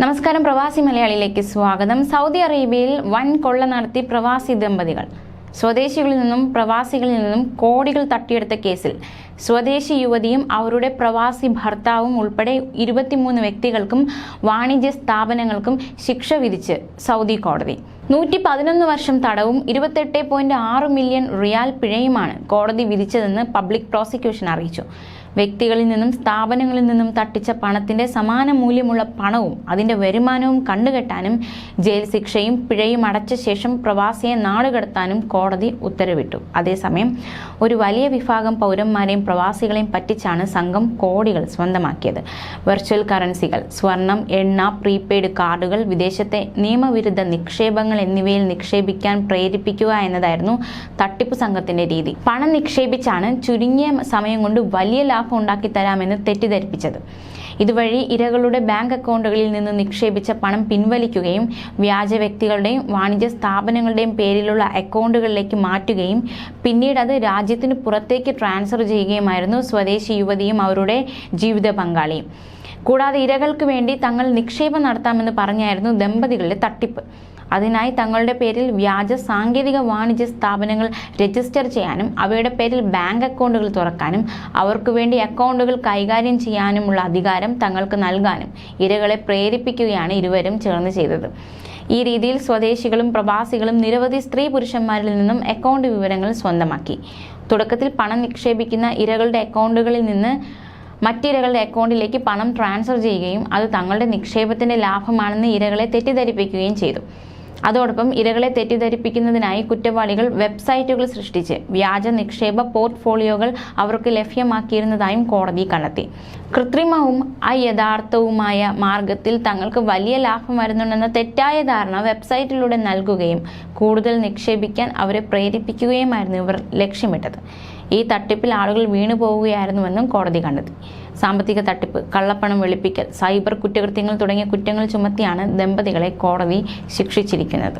നമസ്കാരം പ്രവാസി മലയാളിയിലേക്ക് സ്വാഗതം. സൗദി അറേബ്യയിൽ വൻ കൊള്ള നടത്തി പ്രവാസി ദമ്പതികൾ. സ്വദേശികളിൽ നിന്നും പ്രവാസികളിൽ നിന്നും കോടികൾ തട്ടിയെടുത്ത കേസിൽ സ്വദേശി യുവതിയും അവരുടെ പ്രവാസി ഭർത്താവും ഉൾപ്പെടെ ഇരുപത്തിമൂന്ന് വ്യക്തികൾക്കും വാണിജ്യ സ്ഥാപനങ്ങൾക്കും ശിക്ഷ വിധിച്ച് സൗദി കോടതി. നൂറ്റി പതിനൊന്ന് വർഷം തടവും ഇരുപത്തെട്ട് പോയിന്റ് ആറ് മില്യൺ റിയാൽ പിഴയുമാണ് കോടതി വിധിച്ചതെന്ന് പബ്ലിക് പ്രോസിക്യൂഷൻ അറിയിച്ചു. വ്യക്തികളിൽ നിന്നും സ്ഥാപനങ്ങളിൽ നിന്നും തട്ടിച്ച പണത്തിന്റെ സമാന മൂല്യമുള്ള പണവും അതിന്റെ വരുമാനവും കണ്ടുകെട്ടാനും ജയിൽ ശിക്ഷയും പിഴയും അടച്ച ശേഷം പ്രവാസിയെ നാടുകടത്താനും കോടതി ഉത്തരവിട്ടു. അതേസമയം ഒരു വലിയ വിഭാഗം പൗരന്മാരെയും പ്രവാസികളെയും പറ്റിച്ചാണ് സംഘം കോടികൾ സ്വന്തമാക്കിയത്. വെർച്വൽ കറൻസികൾ സ്വർണം എണ്ണ പ്രീപെയ്ഡ് കാർഡുകൾ വിദേശത്തെ നിയമവിരുദ്ധ നിക്ഷേപങ്ങൾ എന്നിവയിൽ നിക്ഷേപിക്കാൻ പ്രേരിപ്പിക്കുക എന്നതായിരുന്നു തട്ടിപ്പ് സംഘത്തിന്റെ രീതി. പണം നിക്ഷേപിച്ചാണ് ചുരുങ്ങിയ സമയം കൊണ്ട് വലിയ ലാഭം ഉണ്ടാക്കി തരാമെന്ന് തെറ്റിദ്ധരിപ്പിച്ചത്. ഇതുവഴി ഇരകളുടെ ബാങ്ക് അക്കൗണ്ടുകളിൽ നിന്ന് നിക്ഷേപിച്ച പണം പിൻവലിക്കുകയും വ്യാജ വ്യക്തികളുടെയും വാണിജ്യ സ്ഥാപനങ്ങളുടെയും പേരിലുള്ള അക്കൗണ്ടുകളിലേക്ക് മാറ്റുകയും പിന്നീട് അത് രാജ്യത്തിന് പുറത്തേക്ക് ട്രാൻസ്ഫർ ചെയ്യുകയുമായിരുന്നു സ്വദേശി യുവതിയും അവരുടെ ജീവിത പങ്കാളിയും. കൂടാതെ ഇരകൾക്ക് വേണ്ടി തങ്ങൾ നിക്ഷേപം നടത്താമെന്ന് പറഞ്ഞായിരുന്നു ദമ്പതികളുടെ തട്ടിപ്പ്. അതിനായി തങ്ങളുടെ പേരിൽ വ്യാജ സാങ്കേതിക വാണിജ്യ സ്ഥാപനങ്ങൾ രജിസ്റ്റർ ചെയ്യാനും അവയുടെ പേരിൽ ബാങ്ക് അക്കൗണ്ടുകൾ തുറക്കാനും അവർക്ക് വേണ്ടി അക്കൗണ്ടുകൾ കൈകാര്യം ചെയ്യാനുമുള്ള അധികാരം തങ്ങൾക്ക് നൽകാനും ഇരകളെ പ്രേരിപ്പിക്കുകയാണ് ഇരുവരും ചേർന്ന് ചെയ്തത്. ഈ രീതിയിൽ സ്വദേശികളും പ്രവാസികളും നിരവധി സ്ത്രീ പുരുഷന്മാരിൽ നിന്നും അക്കൗണ്ട് വിവരങ്ങൾ സ്വന്തമാക്കി. തുടക്കത്തിൽ പണം നിക്ഷേപിക്കുന്ന ഇരകളുടെ അക്കൗണ്ടുകളിൽ നിന്ന് മറ്റിരകളുടെ അക്കൗണ്ടിലേക്ക് പണം ട്രാൻസ്ഫർ ചെയ്യുകയും അത് തങ്ങളുടെ നിക്ഷേപത്തിന്റെ ലാഭമാണെന്ന് ഇരകളെ തെറ്റിദ്ധരിപ്പിക്കുകയും ചെയ്തു. അതോടൊപ്പം ഇരകളെ തെറ്റിദ്ധരിപ്പിക്കുന്നതിനായി കുറ്റവാളികൾ വെബ്സൈറ്റുകൾ സൃഷ്ടിച്ച് വ്യാജ നിക്ഷേപ പോർട്ട്ഫോളിയോകൾ അവർക്ക് ലഭ്യമാക്കിയിരുന്നതായും കോടതി കണ്ടെത്തി. കൃത്രിമവും അയഥാർത്ഥവുമായ മാർഗത്തിൽ തങ്ങൾക്ക് വലിയ ലാഭം വരുന്നുണ്ടെന്ന തെറ്റായ ധാരണ വെബ്സൈറ്റിലൂടെ നൽകുകയും കൂടുതൽ നിക്ഷേപിക്കാൻ അവരെ പ്രേരിപ്പിക്കുകയുമായിരുന്നു ഇവർ ലക്ഷ്യമിട്ടത്. ഈ തട്ടിപ്പിൽ ആളുകൾ വീണു പോവുകയായിരുന്നുവെന്നും കോടതി കണ്ടെത്തി. സാമ്പത്തിക തട്ടിപ്പ് കള്ളപ്പണം വെളുപ്പിക്കൽ സൈബർ കുറ്റകൃത്യങ്ങൾ തുടങ്ങിയ കുറ്റങ്ങൾ ചുമത്തിയാണ് ദമ്പതികളെ കോടതി ശിക്ഷിച്ചിരിക്കുന്നത്.